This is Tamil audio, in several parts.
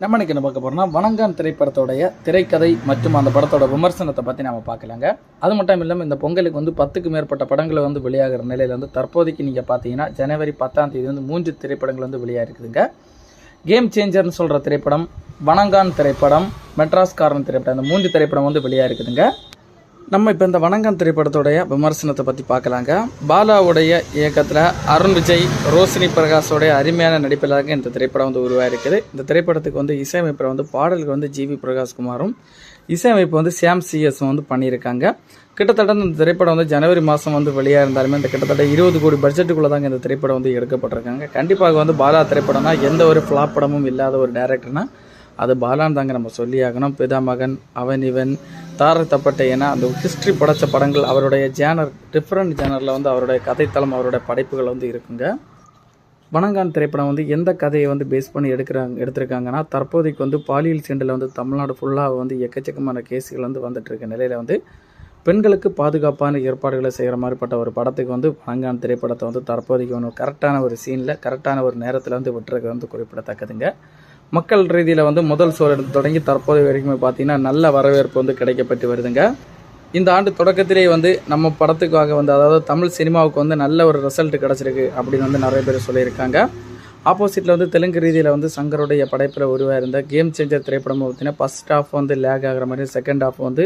நம்ம இன்னைக்கு என்ன பார்க்க போறோம்னா வணங்கான் திரைப்படத்தோடைய திரைக்கதை மற்றும் அந்த படத்தோட விமர்சனத்தை பற்றி நம்ம பார்க்கலாங்க. அது மட்டும் இல்லாமல் இந்த பொங்கலுக்கு வந்து பத்துக்கு மேற்பட்ட படங்களை வந்து வெளியாகிற நிலையில் வந்து தற்போதைக்கு நீங்கள் பார்த்தீங்கன்னா ஜனவரி பத்தாம் தேதி வந்து மூன்று திரைப்படங்கள் வந்து வெளியாகிருக்குதுங்க கேம் சேஞ்சர்னு சொல்கிற திரைப்படம் வணங்கான் திரைப்படம் மெட்ராஸ் காரன் திரைப்படம் இந்த மூன்று திரைப்படம் வந்து வெளியாகிருக்குதுங்க நம்ம இப்போ இந்த வணங்கம் திரைப்படத்துடைய விமர்சனத்தை பற்றி பார்க்கலாங்க. பாலாவுடைய இயக்கத்தில் அருண் விஜய் ரோஷினி பிரகாஷோடைய அருமையான நடிப்பிலாக இந்த திரைப்படம் வந்து உருவாயிருக்குது. இந்த திரைப்படத்துக்கு வந்து இசையமைப்பில் வந்து பாடல்கள் வந்து ஜிவி பிரகாஷ்குமாரும் இசையமைப்பு வந்து சாம் சிஎஸும் வந்து பண்ணியிருக்காங்க. கிட்டத்தட்ட இந்த திரைப்படம் வந்து ஜனவரி மாதம் வந்து வெளியாக இருந்தாலுமே இந்த கிட்டத்தட்ட இருபது கோடி பட்ஜெட்டுக்குள்ளே தாங்க இந்த திரைப்படம் வந்து எடுக்கப்பட்டிருக்காங்க. கண்டிப்பாக வந்து பாலா திரைப்படம்னா எந்த ஒரு ஃப்ளாப் படமும் இல்லாத ஒரு டேரக்டர்னால் அது பாலான் தாங்க நம்ம சொல்லி ஆகணும் பிதாமகன் அவன் இவன் தாரத்தப்பட்ட ஏன்னா என அந்த ஹிஸ்ட்ரி படைச்ச படங்கள் அவருடைய ஜேனர் டிஃப்ரெண்ட் ஜேனரில் வந்து அவருடைய கதைத்தளம் அவருடைய படைப்புகள் வந்து இருக்குங்க. வணங்கான் திரைப்படம் வந்து எந்த கதையை வந்து பேஸ் பண்ணி எடுக்கிறாங்க எடுத்திருக்காங்கன்னா தற்போதைக்கு வந்து பாலியல் சீண்டில் வந்து தமிழ்நாடு ஃபுல்லாக வந்து எக்கச்சக்கமான கேஸுகள் வந்து வந்துட்டுருக்க நிலையில் வந்து பெண்களுக்கு பாதுகாப்பான ஏற்பாடுகளை செய்கிற மாதிரிப்பட்ட ஒரு படத்துக்கு வந்து வணங்கான் திரைப்படத்தை வந்து தற்போதைக்கு ஒன்று கரெக்டான ஒரு சீனில் கரெக்டான ஒரு நேரத்தில் வந்து விட்டுறது வந்து குறிப்பிடத்தக்கதுங்க. மக்கள் ரீதியில் வந்து முதல் ஷோ தொடங்கி தற்போது வரைக்குமே பார்த்தீங்கன்னா நல்ல வரவேற்பு வந்து கிடைக்கப்பட்டு வருதுங்க. இந்த ஆண்டு தொடக்கத்திலே வந்து நம்ம படத்துக்காக வந்து அதாவது தமிழ் சினிமாவுக்கு வந்து நல்ல ஒரு ரிசல்ட் கிடச்சிருக்கு அப்படின்னு வந்து நிறைய பேர் சொல்லியிருக்காங்க. ஆப்போசிட்டில் வந்து தெலுங்கு ரீதியில் வந்து சங்கருடைய படைப்பில் உருவாக இருந்த கேம் சேஞ்சர் திரைப்படம் பார்த்தீங்கன்னா ஃபஸ்ட் ஹாஃப் வந்து லேக் ஆகிற மாதிரி செகண்ட் ஹாஃப் வந்து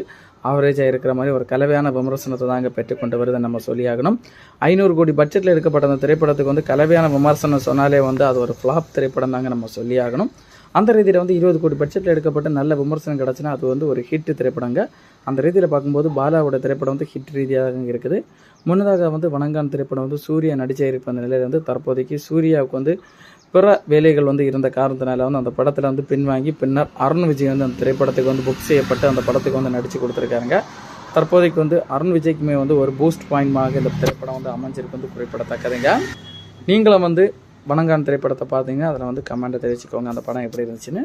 ஆவரேஜாக இருக்கிற மாதிரி ஒரு கலவையான விமர்சனத்தை தாங்க பெற்றுக்கொண்டு வருது நம்ம சொல்லியாகணும். ஐநூறு கோடி பட்ஜெட்டில் எடுக்கப்பட்ட அந்த திரைப்படத்துக்கு வந்து கலவையான விமர்சனம் சொன்னாலே வந்து அது ஒரு ஃப்ளாப் திரைப்படம் தாங்க நம்ம சொல்லியாகணும். அந்த ரீதியில் வந்து இருபது கோடி பட்ஜெட்டில் எடுக்கப்பட்ட நல்ல விமர்சனம் கிடச்சுன்னா அது வந்து ஒரு ஹிட் திரைப்படங்க. அந்த ரீதியில் பார்க்கும்போது பாலாவோட திரைப்படம் வந்து ஹிட் ரீதியாக இருக்குது. முன்னதாக வந்து வணங்கான் திரைப்படம் வந்து சூர்யா நடிச்சே இருப்ப அந்த நிலையில் வந்து தற்போதைக்கு சூர்யாவுக்கு வந்து பிற வேலைகள் வந்து இருந்த காரணத்தினால வந்து அந்த படத்தில் வந்து பின்வாங்கி பின்னர் அருண் விஜய் வந்து அந்த திரைப்படத்துக்கு வந்து புக் செய்யப்பட்டு அந்த படத்துக்கு வந்து நடித்து கொடுத்துருக்காருங்க. தற்போதைக்கு வந்து அருண் விஜய்க்குமே வந்து ஒரு பூஸ்ட் பாயிண்ட்மாக இந்த திரைப்படம் வந்து அமைஞ்சிருக்கு வந்து குறிப்பிடத்தக்கதுங்க. நீங்களும் வந்து வணங்கான் திரைப்படத்தை பார்த்தீங்கன்னா அதில் வந்து கமெண்ட்டை தெரிவிச்சுக்கோங்க. அந்த படம் எப்படி இருந்துச்சுன்னு